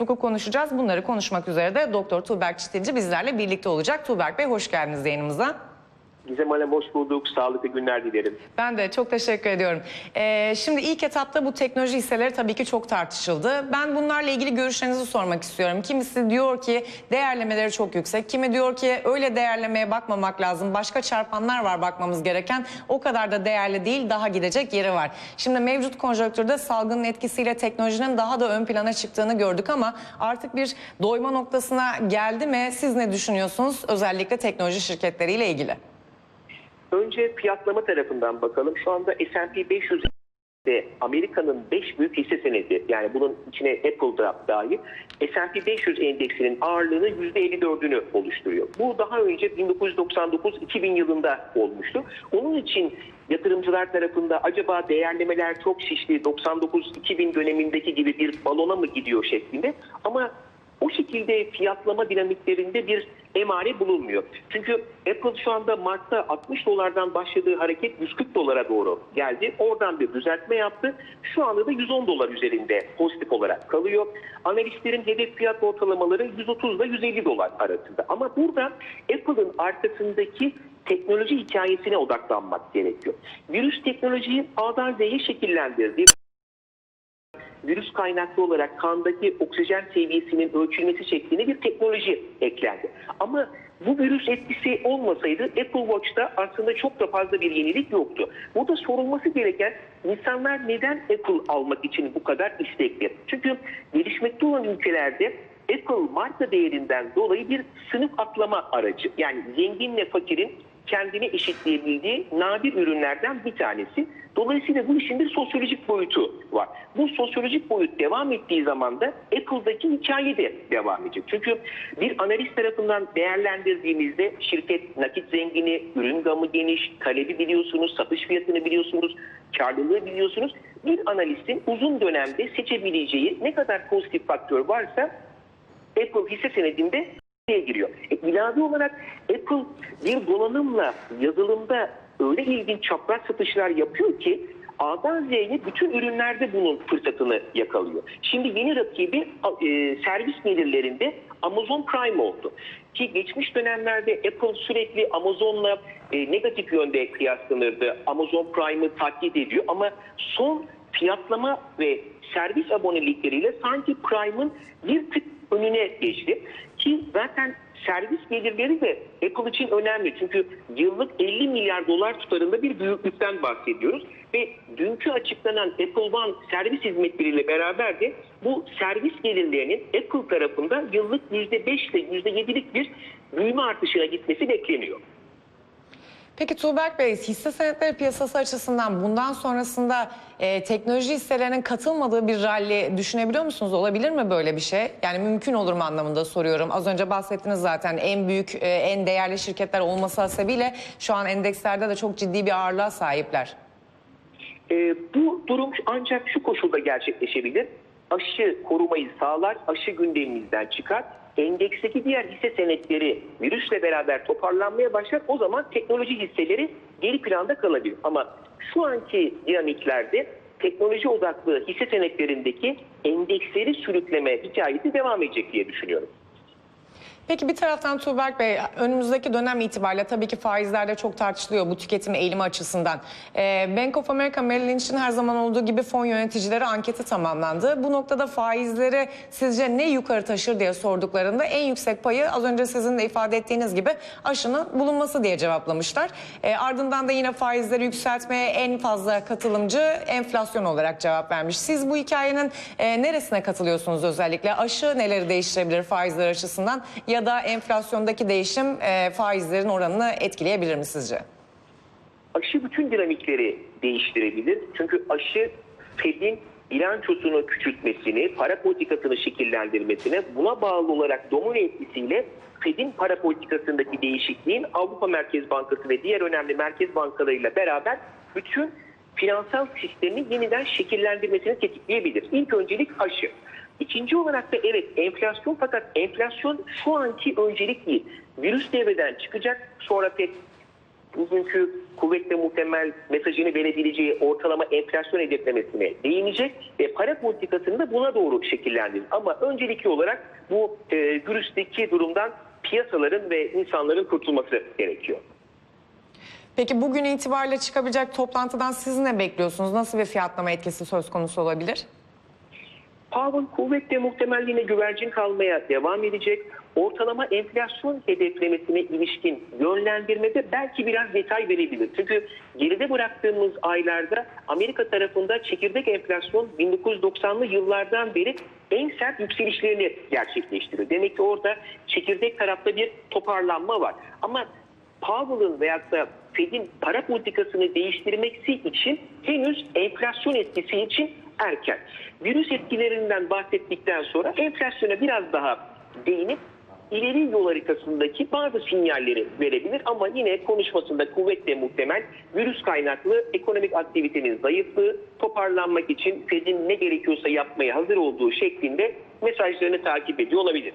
hukuk konuşacağız. Bunları konuşmak üzere de Doktor Tuğberk Çitinci bizlerle birlikte olacak. Tuğberk Bey hoş geldiniz yayınımıza. Gizem Hanım hoş bulduk. Sağlıklı günler dilerim. Ben de çok teşekkür ediyorum. Ee, şimdi ilk etapta bu teknoloji hisseleri tabii ki çok tartışıldı. Ben bunlarla ilgili görüşlerinizi sormak istiyorum. Kimisi diyor ki değerlemeleri çok yüksek. Kimi diyor ki öyle değerlemeye bakmamak lazım. Başka çarpanlar var bakmamız gereken. O kadar da değerli değil daha gidecek yeri var. Şimdi mevcut konjonktürde salgının etkisiyle teknolojinin daha da ön plana çıktığını gördük ama artık bir doyma noktasına geldi mi? Siz ne düşünüyorsunuz özellikle teknoloji şirketleriyle ilgili? Önce fiyatlama tarafından bakalım. Şu anda S&P 500 de Amerika'nın 5 büyük hisse senedi yani bunun içine Apple da dahil S&P 500 endeksinin ağırlığını %54'ünü oluşturuyor. Bu daha önce 1999-2000 yılında olmuştu. Onun için yatırımcılar tarafında acaba değerlemeler çok şişli 99-2000 dönemindeki gibi bir balona mı gidiyor şeklinde ama o şekilde fiyatlama dinamiklerinde bir emare bulunmuyor. Çünkü Apple şu anda Mart'ta 60 dolardan başladığı hareket 140 dolara doğru geldi. Oradan bir düzeltme yaptı. Şu anda da 110 dolar üzerinde pozitif olarak kalıyor. Analistlerin hedef fiyat ortalamaları 130 ile 150 dolar arasında. Ama burada Apple'ın arkasındaki teknoloji hikayesine odaklanmak gerekiyor. Virüs teknolojiyi A'dan Z'ye şekillendirdi virüs kaynaklı olarak kandaki oksijen seviyesinin ölçülmesi şeklinde bir teknoloji eklendi. Ama bu virüs etkisi olmasaydı Apple Watch'ta aslında çok da fazla bir yenilik yoktu. Burada sorulması gereken insanlar neden Apple almak için bu kadar istekli? Çünkü gelişmekte olan ülkelerde Apple marka değerinden dolayı bir sınıf atlama aracı. Yani zenginle fakirin kendini eşitleyebildiği nadir ürünlerden bir tanesi. Dolayısıyla bu işin bir sosyolojik boyutu var. Bu sosyolojik boyut devam ettiği zaman da Apple'daki hikaye de devam edecek. Çünkü bir analist tarafından değerlendirdiğimizde şirket nakit zengini, ürün gamı geniş, talebi biliyorsunuz, satış fiyatını biliyorsunuz, karlılığı biliyorsunuz. Bir analistin uzun dönemde seçebileceği ne kadar pozitif faktör varsa Apple hisse senedinde diye giriyor. E, ilave olarak Apple bir donanımla yazılımda öyle ilginç çapraz satışlar yapıyor ki A'dan Z'ye bütün ürünlerde bunun fırsatını yakalıyor. Şimdi yeni rakibi e, servis gelirlerinde Amazon Prime oldu. Ki geçmiş dönemlerde Apple sürekli Amazon'la e, negatif yönde kıyaslanırdı. Amazon Prime'ı taklit ediyor ama son fiyatlama ve servis abonelikleriyle sanki Prime'ın bir tık önüne geçti. Ki zaten servis gelirleri de Apple için önemli. Çünkü yıllık 50 milyar dolar tutarında bir büyüklükten bahsediyoruz. Ve dünkü açıklanan Apple One servis hizmetleriyle beraber de bu servis gelirlerinin Apple tarafında yıllık %5 ile %7'lik bir büyüme artışına gitmesi bekleniyor. Peki Tuğberk Bey, hisse senetleri piyasası açısından bundan sonrasında e, teknoloji hisselerinin katılmadığı bir rally düşünebiliyor musunuz? Olabilir mi böyle bir şey? Yani mümkün olur mu anlamında soruyorum. Az önce bahsettiniz zaten en büyük, e, en değerli şirketler olması hasebiyle şu an endekslerde de çok ciddi bir ağırlığa sahipler. E, bu durum ancak şu koşulda gerçekleşebilir. Aşı korumayı sağlar, aşı gündemimizden çıkar. Endeksteki diğer hisse senetleri virüsle beraber toparlanmaya başlar. O zaman teknoloji hisseleri geri planda kalabilir. Ama şu anki dinamiklerde teknoloji odaklı hisse senetlerindeki endeksleri sürükleme hikayesi devam edecek diye düşünüyorum. Peki bir taraftan Tuğberk Bey önümüzdeki dönem itibariyle tabii ki faizlerde çok tartışılıyor bu tüketim eğilimi açısından. Ee, Bank of America Merrill Lynch'in her zaman olduğu gibi fon yöneticileri anketi tamamlandı. Bu noktada faizleri sizce ne yukarı taşır diye sorduklarında en yüksek payı az önce sizin de ifade ettiğiniz gibi aşının bulunması diye cevaplamışlar. Ee, ardından da yine faizleri yükseltmeye en fazla katılımcı enflasyon olarak cevap vermiş. Siz bu hikayenin e, neresine katılıyorsunuz özellikle? Aşı neleri değiştirebilir faizler açısından ya da enflasyondaki değişim e, faizlerin oranını etkileyebilir mi sizce? Aşı bütün dinamikleri değiştirebilir. Çünkü aşı Fed'in bilançosunu küçültmesini, para politikasını şekillendirmesine, buna bağlı olarak domino etkisiyle Fed'in para politikasındaki değişikliğin Avrupa Merkez Bankası ve diğer önemli merkez bankalarıyla beraber bütün finansal sistemi yeniden şekillendirmesini tetikleyebilir. İlk öncelik aşı. İkinci olarak da evet enflasyon fakat enflasyon şu anki öncelik değil. Virüs devreden çıkacak sonra pek bugünkü kuvvetle muhtemel mesajını verebileceği ortalama enflasyon hedeflemesine değinecek ve para politikasını da buna doğru şekillendirir. Ama öncelikli olarak bu e, virüsteki durumdan piyasaların ve insanların kurtulması gerekiyor. Peki bugün itibariyle çıkabilecek toplantıdan siz ne bekliyorsunuz? Nasıl bir fiyatlama etkisi söz konusu olabilir? Powell kuvvetle muhtemel yine güvercin kalmaya devam edecek. Ortalama enflasyon hedeflemesine ilişkin yönlendirmede belki biraz detay verebilir. Çünkü geride bıraktığımız aylarda Amerika tarafında çekirdek enflasyon 1990'lı yıllardan beri en sert yükselişlerini gerçekleştiriyor. Demek ki orada çekirdek tarafta bir toparlanma var. Ama Powell'ın veyahut da Fed'in para politikasını değiştirmesi için henüz enflasyon etkisi için erken. Virüs etkilerinden bahsettikten sonra enflasyona biraz daha değinip ileri yol haritasındaki bazı sinyalleri verebilir ama yine konuşmasında kuvvetle muhtemel virüs kaynaklı ekonomik aktivitenin zayıflığı toparlanmak için Fed'in ne gerekiyorsa yapmaya hazır olduğu şeklinde mesajlarını takip ediyor olabilir.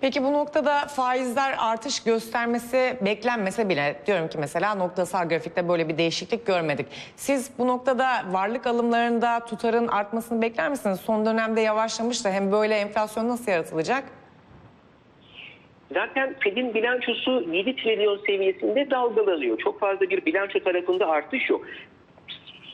Peki bu noktada faizler artış göstermesi beklenmese bile diyorum ki mesela noktasal grafikte böyle bir değişiklik görmedik. Siz bu noktada varlık alımlarında tutarın artmasını bekler misiniz? Son dönemde yavaşlamış da hem böyle enflasyon nasıl yaratılacak? Zaten Fed'in bilançosu 7 trilyon seviyesinde dalgalanıyor. Çok fazla bir bilanço tarafında artış yok.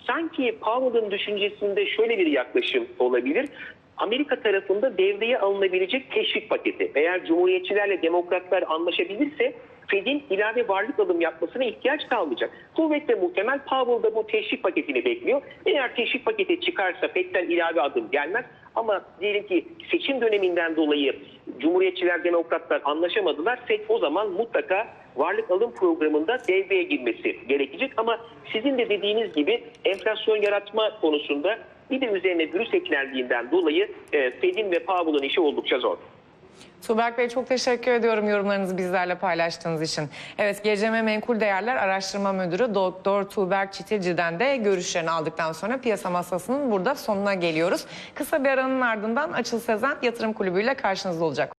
Sanki Powell'ın düşüncesinde şöyle bir yaklaşım olabilir. Amerika tarafında devreye alınabilecek teşvik paketi. Eğer Cumhuriyetçilerle Demokratlar anlaşabilirse Fed'in ilave varlık alım yapmasına ihtiyaç kalmayacak. Kuvvetle muhtemel Powell da bu teşvik paketini bekliyor. Eğer teşvik paketi çıkarsa Fed'den ilave adım gelmez. Ama diyelim ki seçim döneminden dolayı Cumhuriyetçiler, Demokratlar anlaşamadılar. Fed o zaman mutlaka varlık alım programında devreye girmesi gerekecek. Ama sizin de dediğiniz gibi enflasyon yaratma konusunda bir de üzerine virüs eklendiğinden dolayı e, Fed'in ve Powell'ın işi oldukça zor. Tuğberk Bey çok teşekkür ediyorum yorumlarınızı bizlerle paylaştığınız için. Evet GCM Menkul Değerler Araştırma Müdürü Doktor Tuğberk Çitilci'den de görüşlerini aldıktan sonra piyasa masasının burada sonuna geliyoruz. Kısa bir aranın ardından Açıl Sezen Yatırım Kulübü ile karşınızda olacak.